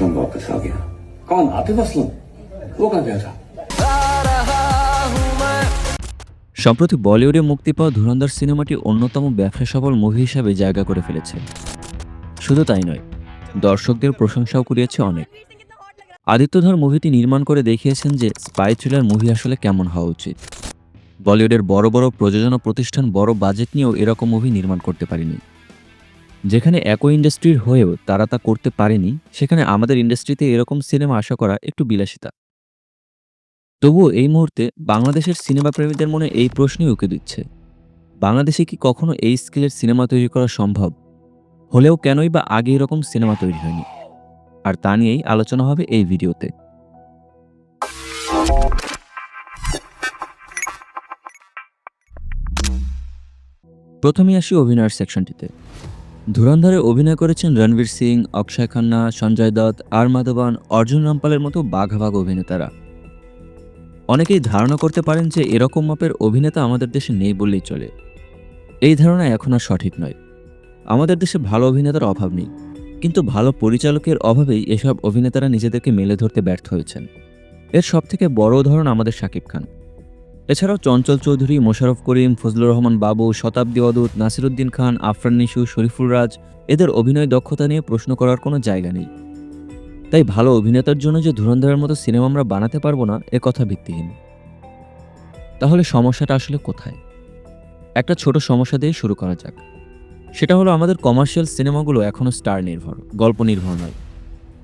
असलम वापस आ गया कौन आतिफ असलम वो कहाँ गया था সম্প্রতি বলিউডে মুক্তি পাওয়া ধুরন্ধর সিনেমাটি অন্যতম ব্যবসা সফল মুভি হিসাবে জায়গা করে ফেলেছে শুধু তাই নয় দর্শকদের প্রশংসাও কুড়িয়েছে অনেক আদিত্যধর মুভিটি নির্মাণ করে দেখিয়েছেন যে স্পাই থ্রিলার মুভি আসলে কেমন হওয়া উচিত বলিউডের বড় বড় প্রযোজনা প্রতিষ্ঠান বড় বাজেট নিয়েও এরকম মুভি নির্মাণ করতে পারেনি যেখানে একই ইন্ডাস্ট্রির হয়েও তারা তা করতে পারেনি, সেখানে আমাদের ইন্ডাস্ট্রিতে এরকম সিনেমা আশা করা একটু বিলাসিতা। তবুও এই মুহূর্তে বাংলাদেশের সিনেমা প্রেমীদের মনে এই প্রশ্নই উকে দিচ্ছে। বাংলাদেশে কি কখনো এই স্কেলের সিনেমা তৈরি করা সম্ভব? হলেও কেনই বা আগে এরকম সিনেমা তৈরি হয়নি? আর তা নিয়েই আলোচনা হবে এই ভিডিওতে। প্রথমে আসি অভিনয়ের সেকশনটিতে ধুরন্ধরে অভিনয় করেছেন রণবীর সিং, অক্ষয় খান্না, সঞ্জয় দত্ত, আর মাধবান, অর্জুন রামপালের মতো বাঘাবাগ অভিনেতারা। অনেকেই ধারণা করতে পারেন যে এরকম মাপের অভিনেতা আমাদের দেশে নেই বললেই চলে। এই ধারণা এখন আর সঠিক নয়। আমাদের দেশে ভালো অভিনেতার অভাব নেই। কিন্তু ভালো পরিচালকের অভাবেই এসব অভিনেতারা নিজেদেরকে মেলে ধরতে ব্যর্থ হয়েছেন। এর সবথেকে বড় উদাহরণ আমাদের শাকিব খান। এছাড়াও চঞ্চল চৌধুরী, মোশারফ করিম, ফজলুর রহমান বাবু, শতাব্দী অদূত, নাসিরুদ্দিন খান, আফরান নিশু, শরীফুল রাজ, এদের অভিনয় দক্ষতা নিয়ে প্রশ্ন করার কোনো জায়গা নেই। তাই ভালো অভিনেতার জন্য যে ধুরন্ধরের মতো সিনেমা আমরা বানাতে পারব না, এ কথা ভিত্তিহীন। তাহলে সমস্যাটা আসলে কোথায়? একটা ছোট সমস্যা দিয়ে শুরু করা যাক। সেটা হলো আমাদের কমার্শিয়াল সিনেমাগুলো এখনও স্টার নির্ভর, গল্প নির্ভর নয়।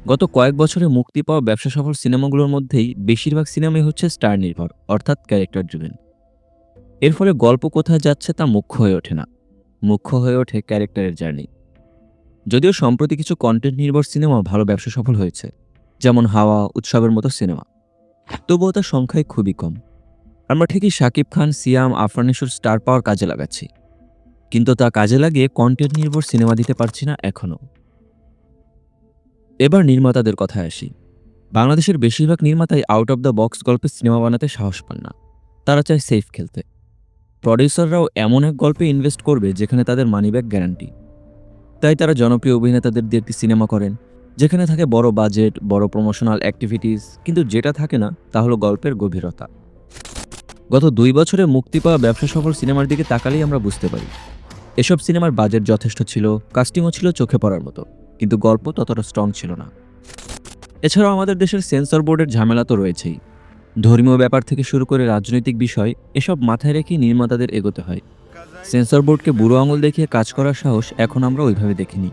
গত কয়েক বছরে মুক্তি পাওয়া ব্যবসা সফল সিনেমাগুলোর মধ্যেই বেশিরভাগ সিনেমাই হচ্ছে স্টার নির্ভর, অর্থাৎ ক্যারেক্টার ড্রিভেন। এর ফলে গল্প কোথায় যাচ্ছে তা মুখ্য হয়ে ওঠে না, মুখ্য হয়ে ওঠে ক্যারেক্টারের জার্নি। যদিও সম্প্রতি কিছু কন্টেন্ট নির্ভর সিনেমা ভালো ব্যবসা সফল হয়েছে, যেমন হাওয়া, উৎসবের মতো সিনেমা। তবুও তার সংখ্যায় খুবই কম। আমরা ঠিকই শাকিব খান, সিয়াম আফরানিসুর স্টার পাওয়ার কাজে লাগাচ্ছি। কিন্তু তা কাজে লাগিয়ে কন্টেন্ট নির্ভর সিনেমা দিতে পারছি না এখনও এবার নির্মাতাদের কথায় আসি। বাংলাদেশের বেশিরভাগ নির্মাতাই আউট অফ দ্য বক্স গল্পে সিনেমা বানাতে সাহস পান না। তারা চায় সেফ খেলতে। প্রডিউসাররাও এমন এক গল্পে ইনভেস্ট করবে যেখানে তাদের মানিব্যাক গ্যারান্টি তাই তারা জনপ্রিয় অভিনেতাদের দিয়ে একটি সিনেমা করেন, যেখানে থাকে বড় বাজেট বড় প্রমোশনাল অ্যাক্টিভিটিস কিন্তু যেটা থাকে না, তা হলো গল্পের গভীরতা। গত দুই বছরে মুক্তি পাওয়া ব্যবসা সফল সিনেমার দিকে তাকালেই আমরা বুঝতে পারি। এসব সিনেমার বাজেট যথেষ্ট ছিল কাস্টিংও ছিল চোখে পড়ার মতো। কিন্তু গল্প ততটা স্ট্রং ছিল না। এছাড়াও আমাদের দেশের সেন্সর বোর্ডের ঝামেলা তো রয়েছেই। ধর্মীয় ব্যাপার থেকে শুরু করে রাজনৈতিক বিষয়, এসব মাথায় রেখে নির্মাতাদের এগোতে হয়। সেন্সর বোর্ডকে বুড়ো আঙুল দেখিয়ে কাজ করার সাহস এখন আমরা ওইভাবে দেখিনি।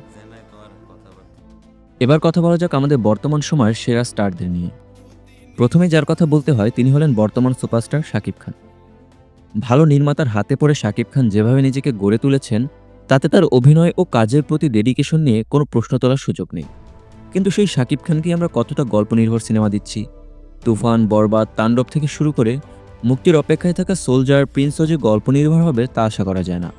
এবার কথা বলা যাক আমাদের বর্তমান সময়ের সেরা স্টারদের নিয়ে। প্রথমে যার কথা বলতে হয়, তিনি হলেন বর্তমান সুপারস্টার শাকিব খান। ভালো নির্মাতার হাতে পড়ে শাকিব খান যেভাবে নিজেকে গড়ে তুলেছেন তাতে তার অভিনয় ও কাজের প্রতি ডেডিকেশন নিয়ে কোনো প্রশ্ন তোলার সুযোগ নেই। কিন্তু সেই শাকিব খানকে আমরা কতটা গল্প নির্ভর সিনেমা দিচ্ছি? তুফান, বরবাদ, তাণ্ডব থেকে শুরু করে মুক্তির অপেক্ষায় থাকা সোলজার প্রিন্সও যে গল্প নির্ভর হবে তা আশা করা যায় না।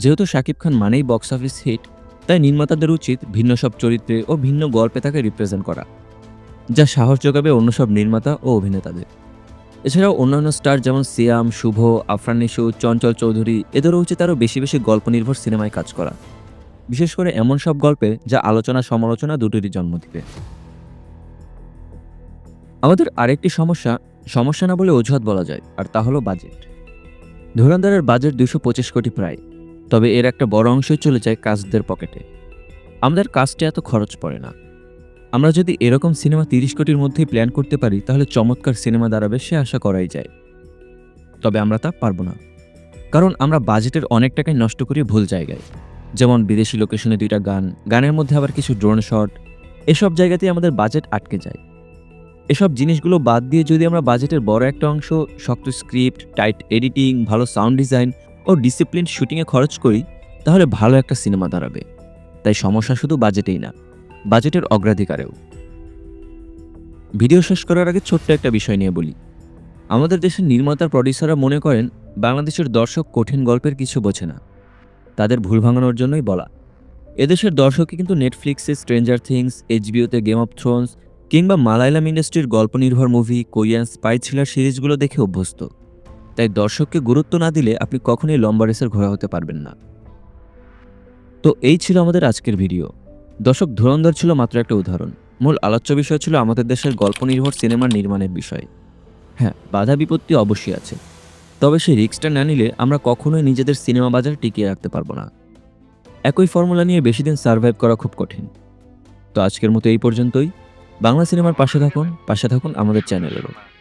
যেহেতু শাকিব খান মানেই বক্স অফিস হিট তাই নির্মাতাদের উচিত ভিন্ন সব চরিত্রে ও ভিন্ন গল্পে তাকে রিপ্রেজেন্ট করা, যা সাহস যোগাবে অন্য সব নির্মাতা ও অভিনেতাদের। এছাড়াও অন্যান্য স্টার যেমন সিয়াম, শুভ, আফরান চঞ্চল চৌধুরী, এদেরও উচিত আরও বেশি বেশি গল্প নির্ভর সিনেমায় কাজ করা। বিশেষ করে এমন সব গল্পে যা আলোচনা সমালোচনা দুটোরই জন্ম দিবে। আমাদের আরেকটি সমস্যা সমস্যা না বলে অজুহাত বলা যায়, আর তা হলো বাজেট। ধুরন্ধরের বাজেট দুশো পঁচিশ কোটি প্রায়, তবে এর একটা বড় অংশই চলে যায় কাজদের পকেটে। আমাদের কাজটা এত খরচ পড়ে না। আমরা যদি এরকম সিনেমা তিরিশ কোটির মধ্যেই প্ল্যান করতে পারি, তাহলে চমৎকার সিনেমা দাঁড়াবে সে আশা করাই যায়। তবে আমরা তা পারব না। কারণ আমরা বাজেটের অনেক টাকাই নষ্ট করি ভুল জায়গায়। যেমন বিদেশি লোকেশনে দুইটা গান, গানের মধ্যে আবার কিছু ড্রোন শট এসব জায়গাতেই আমাদের বাজেট আটকে যায়। এসব জিনিসগুলো বাদ দিয়ে যদি আমরা বাজেটের বড় একটা অংশ, শক্ত স্ক্রিপ্ট টাইট এডিটিং ভালো সাউন্ড ডিজাইন ও ডিসিপ্লিন শুটিংয়ে খরচ করি, তাহলে ভালো একটা সিনেমা দাঁড়াবে। তাই সমস্যা শুধু বাজেটেই না। বাজেটের অগ্রাধিকারেও। ভিডিও শেষ করার আগে ছোট্ট একটা বিষয় নিয়ে বলি। আমাদের দেশের নির্মাতা প্রডিউসাররা মনে করেন, বাংলাদেশের দর্শক কঠিন গল্পের কিছু বোঝে না। তাদের ভুল ভাঙানোর জন্যই বলা। এদেশের দর্শকই কিন্তু নেটফ্লিক্সে স্ট্রেঞ্জার থিংস এইচবিওতে গেম অফ থ্রোনস কিংবা মালায়ালাম ইন্ডাস্ট্রির গল্প নির্ভর মুভি, কোরিয়ান স্পাই থ্রিলার সিরিজগুলো দেখে অভ্যস্ত। তাই দর্শককে গুরুত্ব না দিলে আপনি কখনোই লম্বা রেসের ঘোড়া হতে পারবেন না। তো এই ছিল আমাদের আজকের ভিডিও। দর্শক, ধুরন্ধর ছিল মাত্র একটা উদাহরণ। মূল আলোচ্য বিষয় ছিল আমাদের দেশের গল্প নির্ভর সিনেমার নির্মাণের বিষয়। হ্যাঁ বাধা বিপত্তি অবশ্যই আছে। তবে সেই রিস্কটা না নিলে আমরা কখনোই নিজেদের সিনেমা বাজার টিকিয়ে রাখতে পারব না। একই ফর্মুলা নিয়ে বেশি দিন সার্ভাইভ করা খুব কঠিন। তো আজকের মতো এই পর্যন্তই। বাংলা সিনেমার পাশে থাকুন পাশে থাকুন আমাদের চ্যানেলেরও।